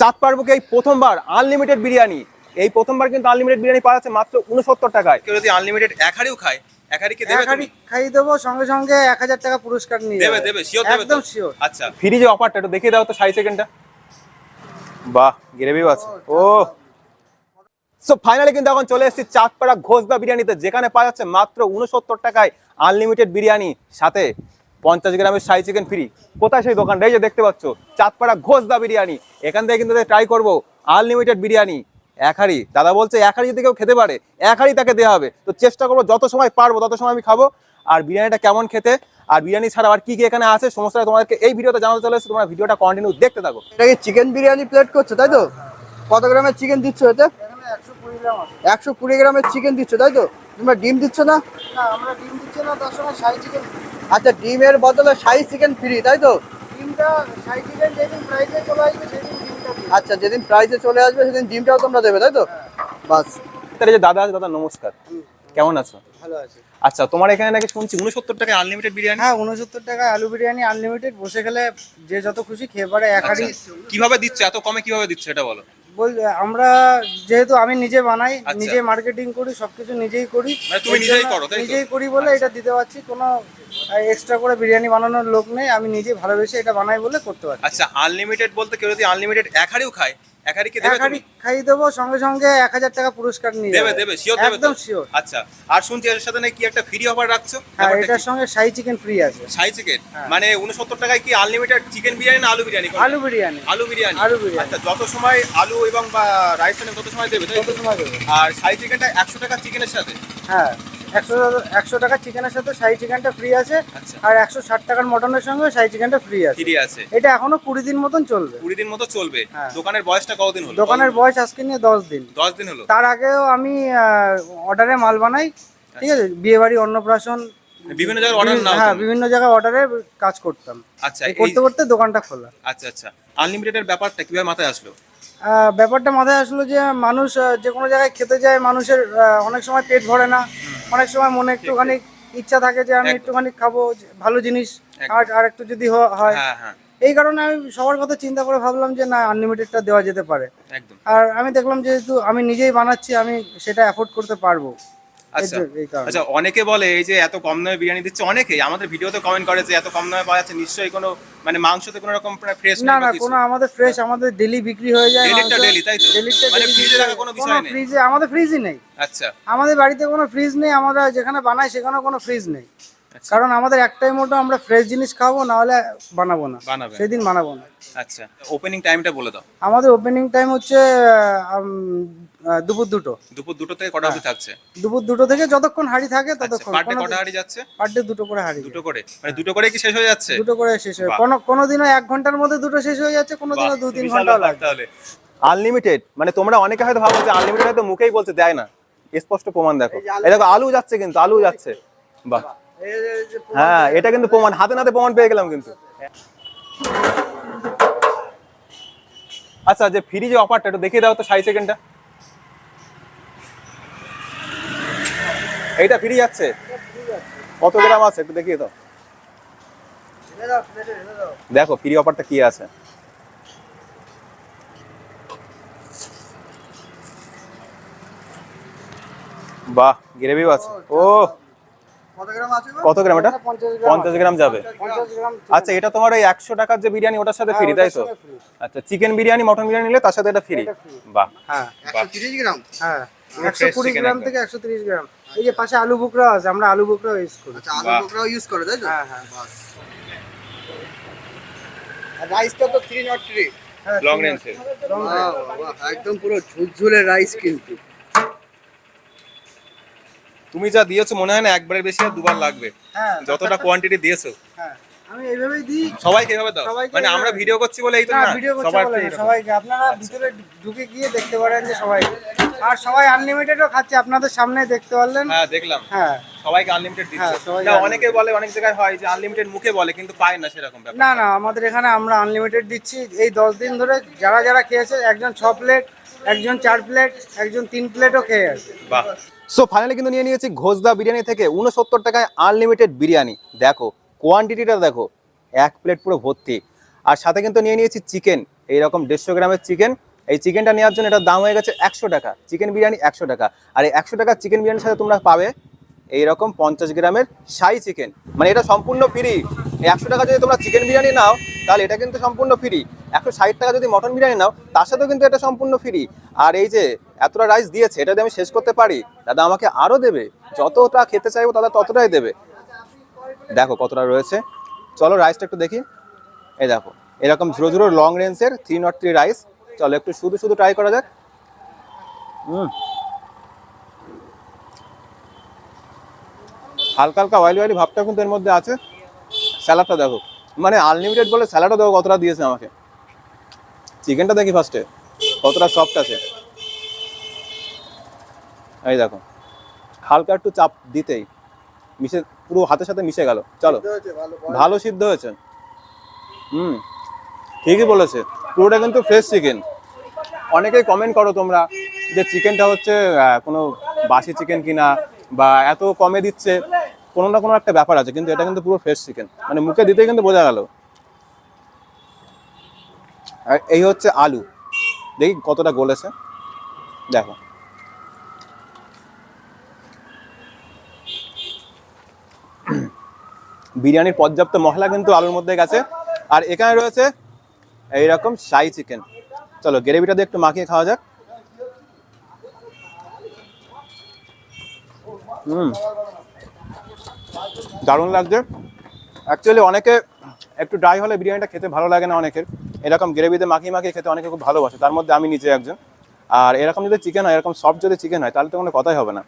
চাঁদ পারবুকে এই প্রথমবার আনলিমিটেড বিরিয়ানি এই প্রথমবার কিন্তু আনলিমিটেড বিরিয়ানি পাওয়া যাচ্ছে মাত্র উনসত্তর টাকায়। কেউ যদি আনলিমিটেড এক হাড়িও খায় এক হাড়ি দেবে এক হাঁড়ি খাইয়ে দেবো সঙ্গে সঙ্গে এক হাজার টাকা পুরস্কার নিয়ে দেবে দেবে শিওর দেবে একদম শিওর আচ্ছা। ফ্রি যে অফারটা একটু দেখিয়ে দাও তো সেকেন্ডটা বাহ গ্রেভিও আছে। ও সো ফাইনালি কিন্তু এখন চলে এসেছি চাঁদপাড়া ঘোষদা বিরিয়ানিতে যেখানে পাওয়া যাচ্ছে মাত্র উনসত্তর টাকায় আনলিমিটেড বিরিয়ানি সাথে পঞ্চাশ গ্রামের সাই চিকেন ফ্রি কোথায় সেই দোকানটা? এই যে দেখতে পাচ্ছ চাঁদপাড়া ঘোষদা বিরিয়ানি। এখান থেকে কিন্তু ট্রাই করব আনলিমিটেড বিরিয়ানি। এক হাড়ি। দাদা বলছে এক হাড়ি যদি কেউ খেতে পারে এক হাড়ি তাকে দেওয়া হবে। তো চেষ্টা করব যত সময় পারব তত সময় আমি খাব। আর বিরিয়ানিটা কেমন খেতে? আর বিরিয়ানি ছাড়া আর কি কি এখানে আছে? সমস্ত তোমাদেরকে এই ভিডিওতে জানাতে চলে এসেছে। তোমরা ভিডিওটা কন্টিনিউ দেখতে থাকো। এটা কি চিকেন বিরিয়ানি প্লেট করছ তাই তো? কত গ্রামের চিকেন দিচ্ছ এতে? একশো কুড়ি গ্রাম একশো কুড়ি গ্রামের চিকেন দিচ্ছ তাই তো? তোমরা ডিম দিচ্ছ না? না আমরা ডিম দিচ্ছি না তার সঙ্গে সাই চিকেন আচ্ছা ডিমের বদলে সাই চিকেন ফ্রি তাই তো? ডিমটা সাই চিকেন যেদিন প্রাইসে চলে আসবে সেদিন ডিমটা আচ্ছা যেদিন প্রাইসে চলে আসবে সেদিন ডিমটাও তোমরা দেবে তাই তো? বাস। তাহলে যে দাদা আছে দাদা নমস্কার। কেমন আছো? ভালো আছে। আচ্ছা তোমার এখানে নাকি শুনছি উনসত্তর টাকায় আনলিমিটেড বিরিয়ানি? হ্যাঁ উনসত্তর টাকা আলু বিরিয়ানি আনলিমিটেড বসে গেলে যে যত খুশি খেয়ে পারে এক আচ্ছা, কীভাবে দিচ্ছ? এত কমে কীভাবে দিচ্ছ এটা বলো। বল আমরা যেহেতু আমি নিজে বানাই আচ্ছা। নিজে মার্কেটিং করি সবকিছু নিজেই করি। মানে তুমি নিজেই করো, নিজেই করি বলে এটা দিতে পারছি কোনো এক্সট্রা করে বিরিয়ানি বানানোর লোক নেই আমি নিজে ভালোবেসে এটা বানাই বলে করতে পারছি। আচ্ছা আনলিমিটেড বলতে কেউ যদি আনলিমিটেড এক হাড়িও খায় এক হাড়ি কি দেবে এক হাঁড়ি তুমি? খাইয়ে দেবো সঙ্গে সঙ্গে এক হাজার টাকা পুরস্কার নিয়ে দেবে দেবে শিওর দেবে একদম শিওর আচ্ছা আর শুনছি এর সাথে নাকি একটা ফ্রি অফার রাখছো? হ্যাঁ এটার সঙ্গে সাই চিকেন ফ্রি আছে। চিকেন হ্যাঁ। মানে উনসত্তর টাকায় কি আনলিমিটেড চিকেন বিরিয়ানি না আলু বিরিয়ানি আলু বিরিয়ানি। আলু বিরিয়ানি। আলু বিরিয়ানি। আচ্ছা যত সময় আলু এবং রাইস তত সময় দেবে তাই সময় দেবে। আর সাই চিকেনটা একশো টাকা চিকেনের সাথে? হ্যাঁ। একশো একশো টাকা চিকেনের সাথে সাই চিকেনটা ফ্রি আছে আচ্ছা। আর একশো ষাট টাকার মটনের সঙ্গে সাই চিকেনটা ফ্রি আছে। ফ্রি আছে। এটা এখনও কুড়ি দিন মতন চলবে। কুড়ি দিন মতো চলবে। হ্যাঁ। দোকানের বয়সটা কতদিন হলো? দোকানের বয়স আজকে নিয়ে দশ দিন। দশ দিন হলো। তার আগেও আমি অর্ডারে মাল বানাই ঠিক আছে? বিয়ে বাড়ি অন্নপ্রাশন বিভিন্ন জায়গায় অর্ডার নাও হ্যাঁ বিভিন্ন জায়গায় অর্ডারে কাজ করতাম। আচ্ছা করতে করতে দোকানটা খোলা। আচ্ছা আচ্ছা। আনলিমিটেডের ব্যাপারটা কীভাবে মাথায় আসলো? ব্যাপারটা মাথায় আসলো যে মানুষ যে কোনো জায়গায় খেতে যায় মানুষের অনেক সময় পেট ভরে না। অনেক সময় মনে একটুখানি ইচ্ছা থাকে যে আমি একটুখানি খাব ভালো জিনিস আর আর একটু যদি হয়। হ্যাঁ হ্যাঁ। এই কারণে আমি সবার কথা চিন্তা করে ভাবলাম যে না আনলিমিটেডটা দেওয়া যেতে পারে। আর আমি দেখলাম যেহেতু আমি নিজেই বানাচ্ছি আমি সেটা অ্যাফোর্ড করতে পারব। আচ্ছা। আচ্ছা অনেকে বলে এই যে এত কম দামে বিরিয়ানি দিচ্ছে অনেকেই। আমাদের ভিডিওতে কমেন্ট করে যে এত কম দামে পাওয়া যাচ্ছে নিশ্চয়ই কোনো মানে মাংসতে কোনো রকম ফ্রেশ না না কোনো আমাদের ফ্রেশ আমাদের ডেলি বিক্রি হয়ে যায় ডেলি তাই তো? মানে ফ্রিজে রাখা কোনো বিষয় নেই? ফ্রিজে আমাদের ফ্রিজই নেই। আচ্ছা। আমাদের বাড়িতে কোনো ফ্রিজ নেই আমরা যেখানে বানাই সেখানে কোনো ফ্রিজ নেই। কারণ আমাদের একটাই মোটো আমরা ফ্রেশ জিনিস খাব না হলে বানাবো না। বানাবে সেদিন বানাবো না। আচ্ছা ওপেনিং টাইমটা বলে দাও। আমাদের ওপেনিং টাইম হচ্ছে দুপুর দুটো। দুপুর দুটো থেকে কটা অবধি থাকছে? দুপুর দুটো থেকে যতক্ষণ হাড়ি থাকে আচ্ছা ততক্ষণ পার ডে কটা হাঁড়ি যাচ্ছে? পার ডে দুটো করে হাড়ি দুটো করে। মানে দুটো করে কি শেষ হয়ে যাচ্ছে? দুটো করে শেষ হয়। কোনো কোনো দিনও এক ঘণ্টার মধ্যে দুটো শেষ হয়ে যাচ্ছে কোনো দিনও দু তিন ঘন্টাও লাগে তাহলে। আনলিমিটেড মানে তোমরা অনেকে হয়তো ভাবো যে আনলিমিটেড হয়তো মুখেই বলছে দেয় না। স্পষ্ট প্রমাণ দেখো। এই দেখো আলু যাচ্ছে কিন্তু আলু যাচ্ছে। বাহ। হ্যাঁ এটা কিন্তু প্রমাণ, হাতে নাতে প্রমাণ পেয়ে গেলাম কিন্তু। আচ্ছা যে ফ্রি যে অফারটা একটু দেখিয়ে দাও তো ষাট সেকেন্ডটা এইটা ফ্রি যাচ্ছে? কত গ্রাম আছে? একটু দেখিয়ে দাও। দেখো ফ্রি অফারটা কি আছে? বাহ গ্রেভিও আছে। ও কত গ্রাম আছে গো? কত গ্রাম এটা? পঞ্চাশ গ্রাম। যাবে। আচ্ছা এটা তোমার ওই একশো টাকার যে বিরিয়ানি ওটার সাথে ফ্রি তাই তো? ওটার সাথে free। আচ্ছা চিকেন বিরিয়ানি মটন বিরিয়ানি নিলে তার সাথে এটা ফ্রি বাহ হ্যাঁ গ্রাম। হ্যাঁ একশো কুড়ি গ্রাম একদম। থেকে একশো তিরিশ গ্রাম। এই যে পাশে আলু বুকরা আছে আমরা আলু বুকরা ইউজ করি। আচ্ছা আলু বাহ। ইউজ করে তাই তো? হ্যাঁ হ্যাঁ বাস রাইসটা তো থ্রি নট থ্রি হ্যাঁ, লং রেঞ্জের আছে। Long range। একদম পুরো ঝুরঝুরে রাইস কিন্তু। তুমি যা দিয়েছ মনে হয় না একবারের বেশি আর দুবার লাগবে। হ্যাঁ যতটা কোয়ান্টিটি দিয়েছ। হ্যাঁ আমি এইভাবেই দিই। সবাইকে এইভাবে দাও? মানে আমরা ভিডিও করছি বলে এই তো না ভিডিও করছি বলে সবাইকে। আপনারা ভিতরে ঢুকে গিয়ে দেখতে পারেন যে সবাই। আর সবাই আনলিমিটেডও খাচ্ছে আপনাদের সামনে দেখতে পারলেন। হ্যাঁ দেখলাম। হ্যাঁ। সবাইকে আনলিমিটেড হ্যাঁ, দিচ্ছে না অনেকে বলে অনেক জায়গায় হয় যে আনলিমিটেড মুখে বলে কিন্তু পায় না সেরকম ব্যাপার না না আমাদের এখানে আমরা আনলিমিটেড দিচ্ছি। এই দশ দিন ধরে যারা যারা খেয়েছে একজন ছ প্লেট একজন চার প্লেট একজন তিন প্লেটও খেয়ে আছে বাহ। সো ফাইনালি কিন্তু নিয়ে নিয়েছি ঘোষদা বিরিয়ানি থেকে উনসত্তর টাকায় আনলিমিটেড বিরিয়ানি। দেখো কোয়ান্টিটিটা দেখো এক প্লেট পুরো ভর্তি। আর সাথে কিন্তু নিয়ে নিয়েছি চিকেন এইরকম দেড়শো গ্রামের চিকেন এই চিকেনটা নেওয়ার জন্য এটার দাম হয়ে গেছে একশো টাকা। চিকেন বিরিয়ানি একশো টাকা। আর এই একশো টাকা চিকেন বিরিয়ানির সাথে তোমরা পাবে এইরকম পঞ্চাশ গ্রামের শাহি চিকেন মানে এটা সম্পূর্ণ ফ্রি একশো টাকা যদি তোমরা চিকেন বিরিয়ানি নাও, তাহলে এটা কিন্তু সম্পূর্ণ ফ্রি একশো ষাট টাকা যদি মটন বিরিয়ানি নাও, তার সাথেও কিন্তু এটা সম্পূর্ণ ফ্রি আর এই যে এতটা রাইস দিয়েছে, এটা যদি আমি শেষ করতে পারি, দাদা আমাকে আরও দেবে। যতটা খেতে চাইব, দাদা ততটাই দেবে। দেখো কতটা রয়েছে। চলো রাইসটা একটু দেখি। এই দেখো, এরকম ঝুরো ঝুরো লং রেঞ্জের থ্রি নট থ্রি রাইস চলো একটু শুধু শুধু ট্রাই করা যাক। হুম। হালকা হালকা অয়েলি অয়েলি ভাবটা কিন্তু এর মধ্যে আছে। স্যালাডটা দেখো। মানে আনলিমিটেড বলে স্যালাডও দেখো কতটা দিয়েছে আমাকে। চিকেনটা দেখি ফার্স্টে কতটা সফট আছে। এই দেখো হালকা একটু চাপ দিতেই মিশে পুরো হাতের সাথে মিশে গেল। চলো ভালো সিদ্ধ হয়েছে। হুম ঠিকই বলেছে। পুরোটা কিন্তু ফ্রেশ চিকেন অনেকেই কমেন্ট করো তোমরা যে চিকেনটা হচ্ছে কোনো বাসি চিকেন কিনা বা এত কমে দিচ্ছে। কোনো না কোনো একটা ব্যাপার আছে, কিন্তু এটা কিন্তু পুরো ফ্রেশ চিকেন মানে মুখে দিতেই কিন্তু বোঝা গেল। আর এই হচ্ছে আলু। দেখি কতটা গলেছে। দেখো। বিরিয়ানির পর্যাপ্ত মশলা কিন্তু আলুর মধ্যে গেছে। আর এখানে রয়েছে এইরকম শাহি চিকেন চলো গ্রেভিটা দিয়ে একটু মাখিয়ে খাওয়া যাক। হুম। দারুণ লাগছে। অ্যাকচুয়ালি অনেকে একটু ড্রাই হলে বিরিয়ানিটা খেতে ভালো লাগে না অনেকের। এরকম গ্রেভিতে মাখিয়ে মাখিয়ে খেতে অনেকে খুব ভালোবাসে। তার মধ্যে আমি নিজে একজন। আর এরকম যদি চিকেন হয়, এরকম সফট যদি চিকেন হয়, তাহলে তো কোনো কথাই হবে না।